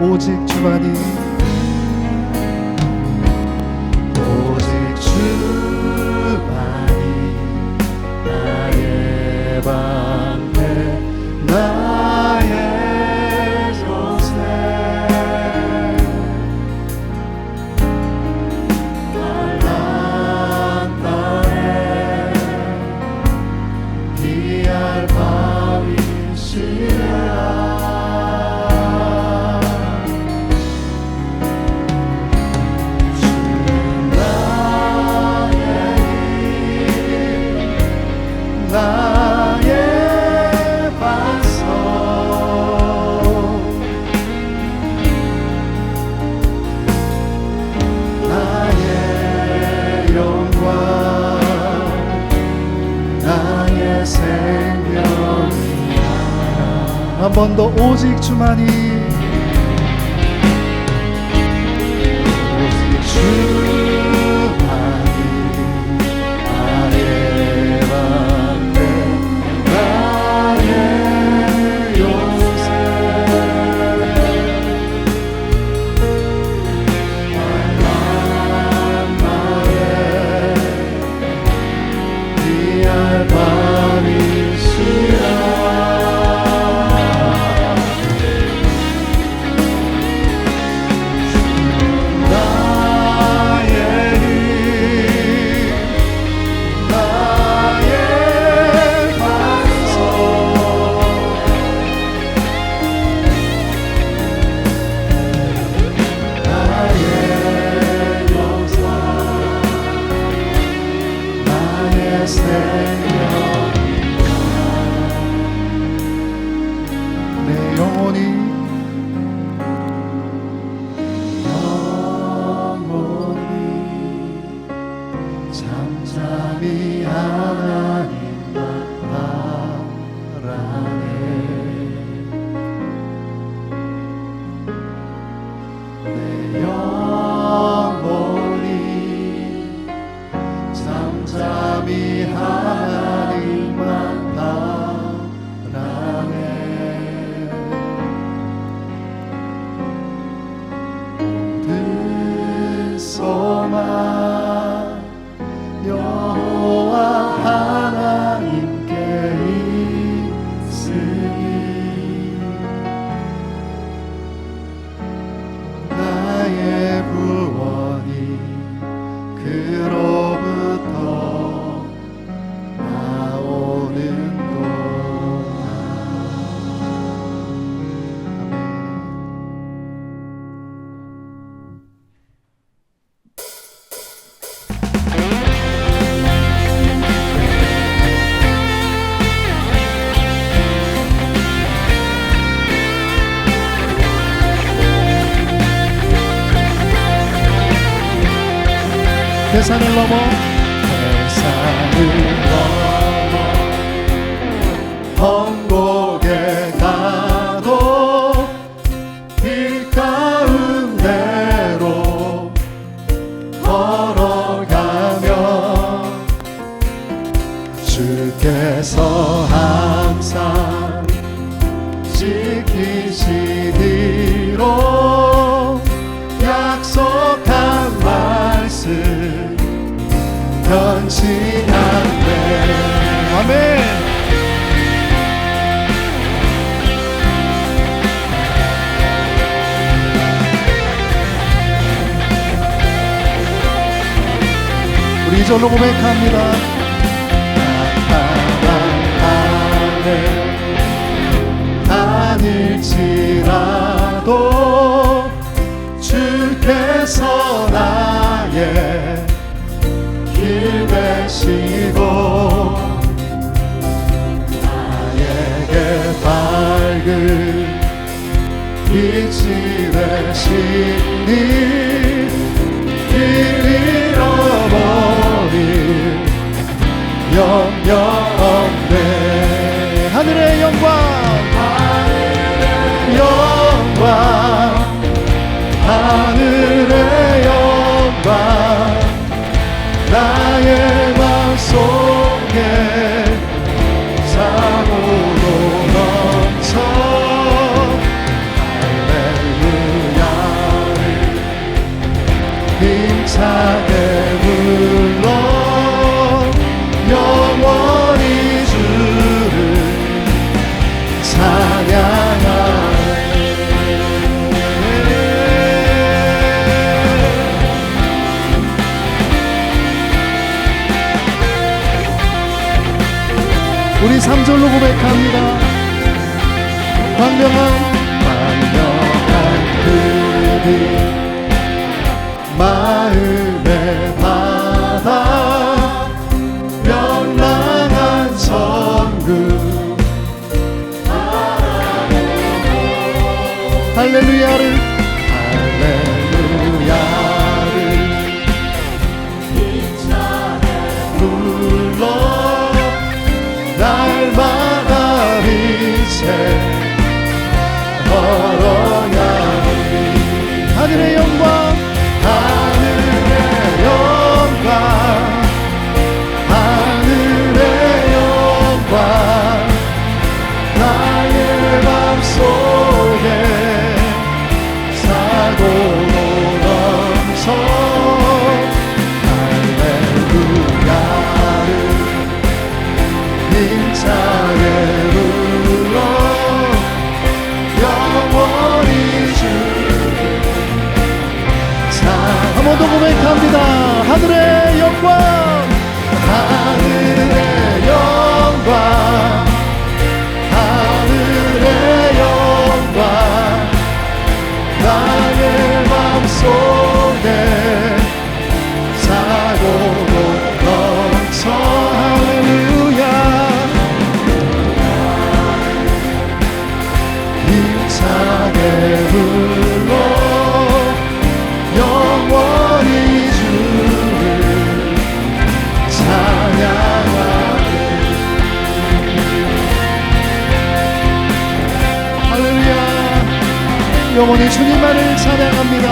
오직 주만이 오직 주만이 Utami High. 三零六五。 우리 이절로 고백합니다 아닐지라도 주께서 나의 길 되시고 나에게 밝은 빛이 되시니 없네 하늘의 영광. 영광. 하늘의 영광. 나의 맘속에 할 고백합니다 영원히 주님만을 찬양합니다.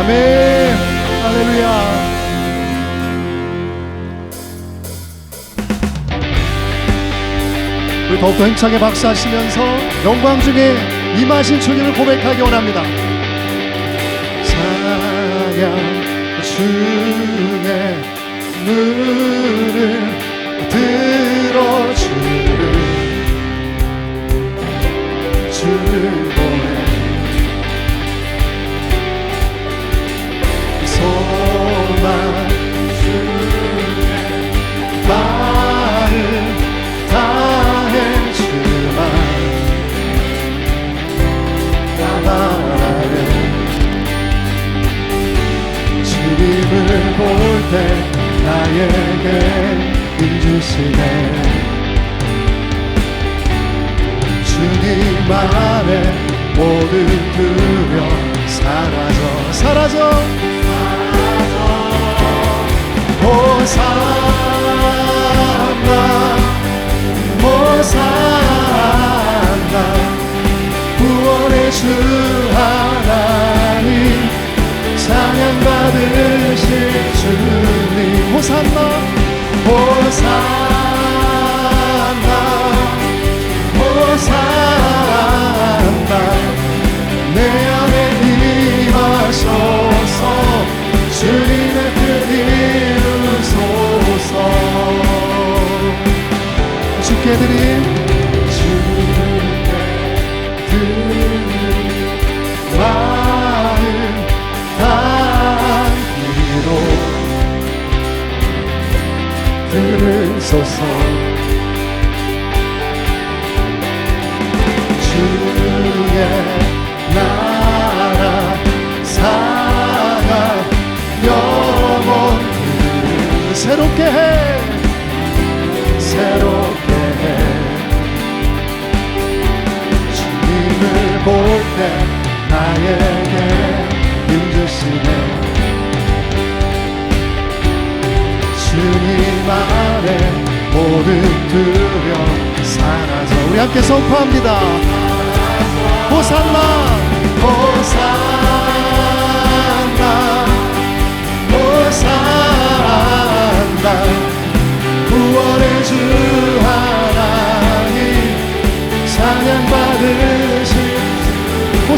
아멘. 할렐루야. 더욱더 힘차게 박수하시면서 영광 중에 임하신 주님을 고백하기 원합니다. 찬양 주의 문을 들어주를 주를 소망 주의 마음 다해 주만 나바라를 주님을 볼 때 나에게 만지시네 주님 안에 모든 두려움 사라져 사라져. 사라져. 호산나 호산나 구원의 주 하나님 사랑받으실 주님. 호산나 호산나 호산나 내 안에 임하소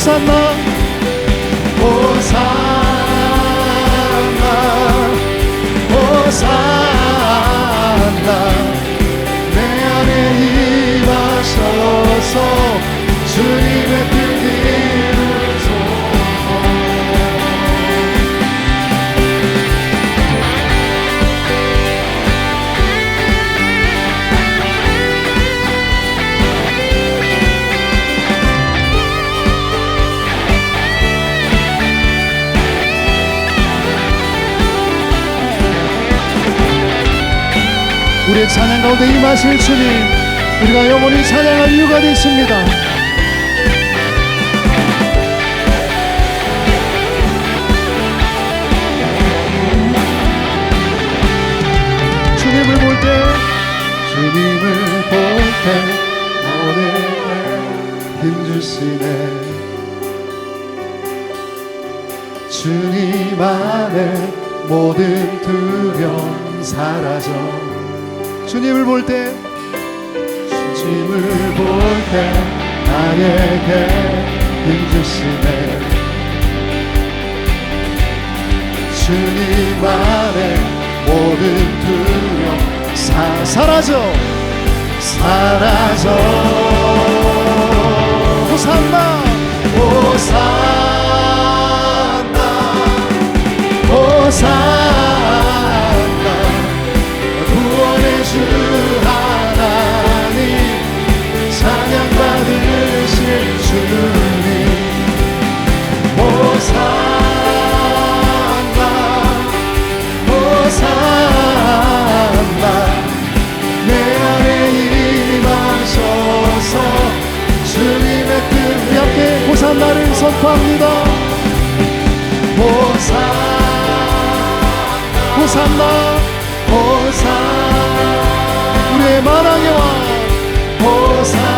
호산나. 호산나 우리의 찬양 가운데 임하실 주님 우리가 영원히 찬양할 이유가 되십니다. 주님을 볼 때 주님을 볼 때 오늘 힘주시네. 주님 안에 모든 두려움 사라져 주님을 볼 때 주님을 볼 때 나에게 힘주시네. 주님 안에 모든 두려움 사, 사라져. 사라져. 호산나 호산나 호산나 호산나 우리의 만왕의 왕 호산나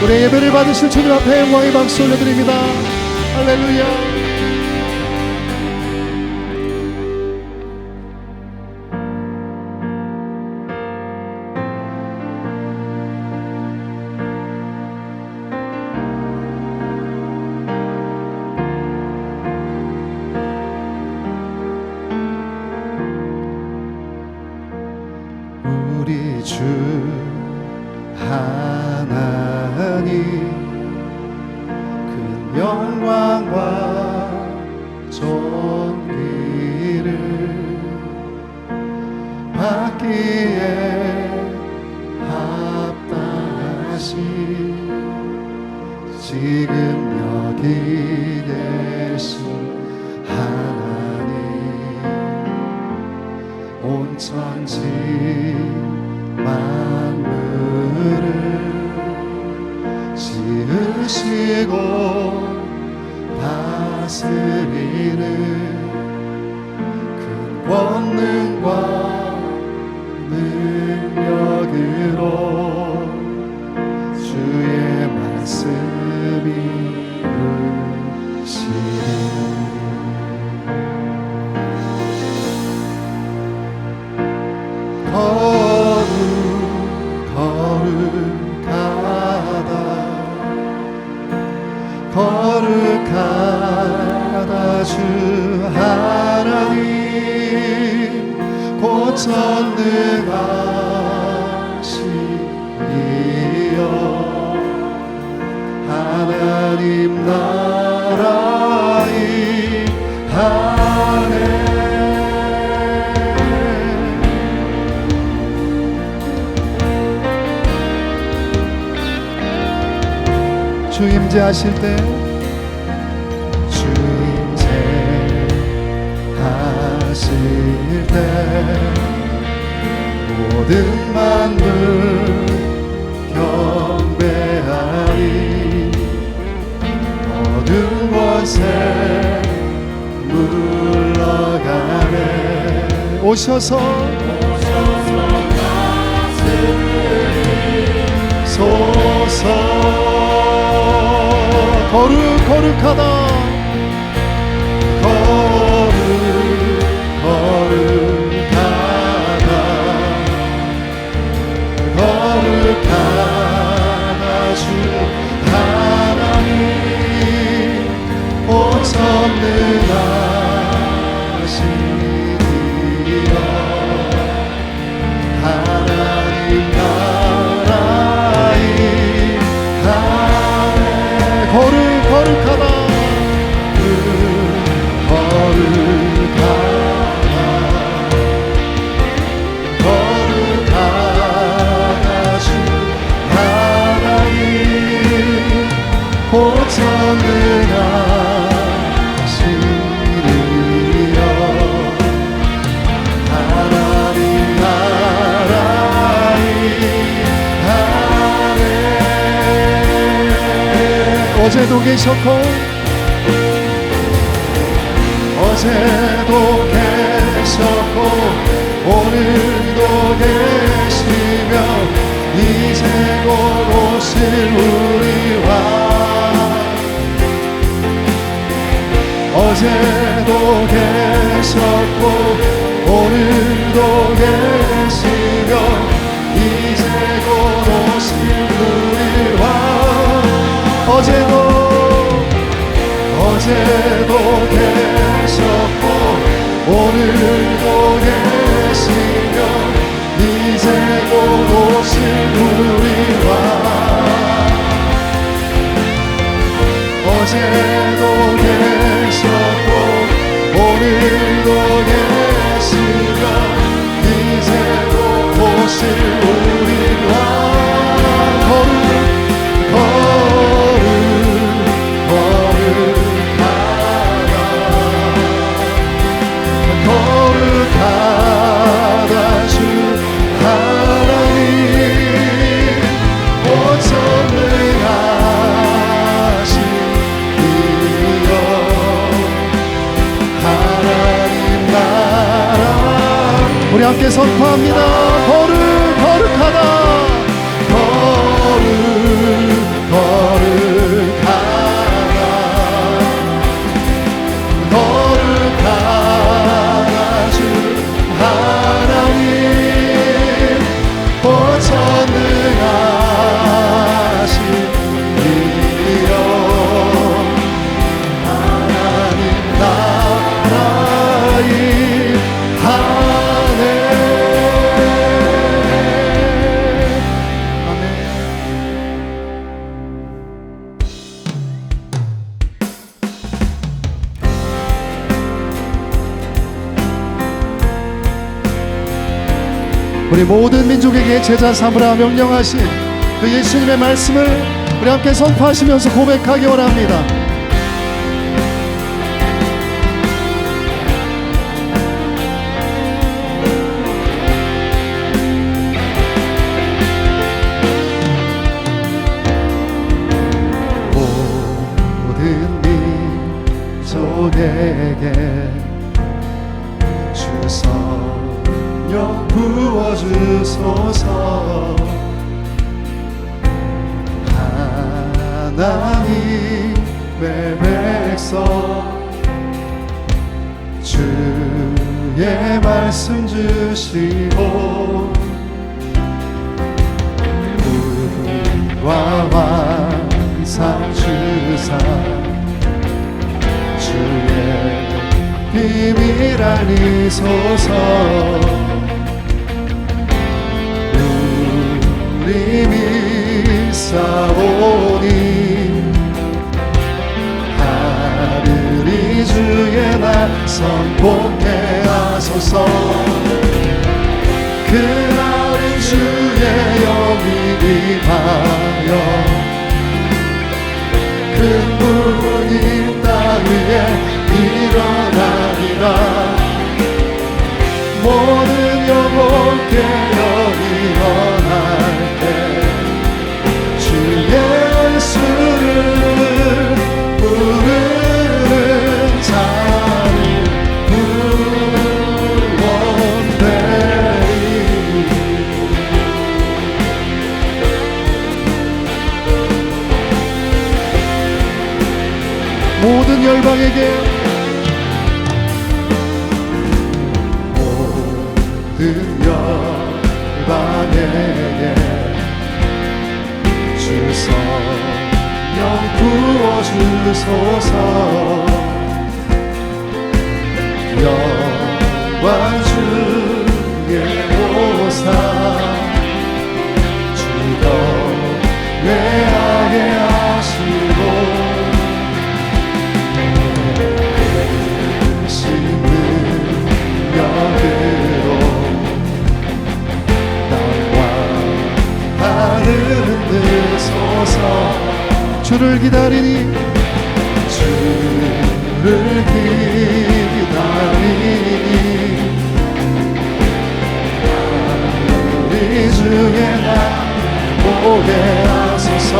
우리 예배를 받으실 주님 앞에 영광의 박수 올려드립니다 지으시고 다스리는 그 권 임제 하실 때 주임제 하실 때 모든 만물 경배하리. 모든 권세 물러가네. 오셔서 소서 거룩 コルコルカだ 어제도 계셨고 어제도 계셨고 오늘도 계시며 이제 곧 오실 우리와. 어제도 계셨고 오늘도 계시며 어제도 어제도 계셨고 오늘도 계시며 이제 곧 오실 우리와. 어제도 계셨고 우리 모든 민족에게 제자 삼으라 명령하신 그 예수님의 말씀을 우리 함께 선포하시면서 고백하기 원합니다. 모든 민족에게 주 성령 부어주소서. 하나님의 백성 주의 말씀 주시고 우와 완상 주사 주의 비밀 알리소서 주님이 사오니 하늘이 주의 날 선포케 하소서. 그 날이 주의 영이 임하여 그 큰 문이 땅 위에 일어나리라. 모든 열방에게 모든 열방에게 주 성령 부어주소서. 영광 주를 기다리니 주를 기다리니. 우리 중에 나 보게 하소서.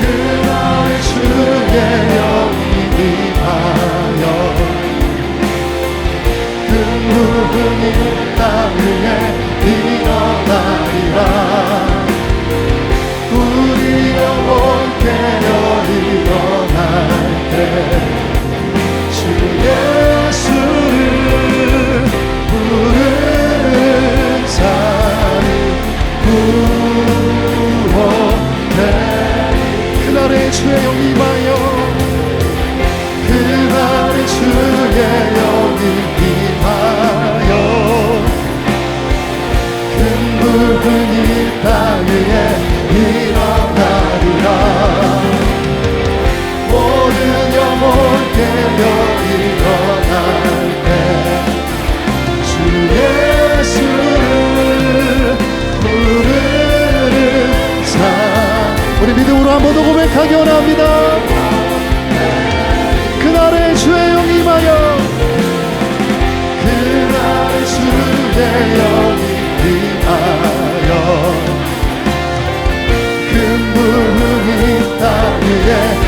그날의 주의 영이 강연합니다. 그날의 주의 영 임하여 그날의 주의 영 임하여 그 무음이 땅 위에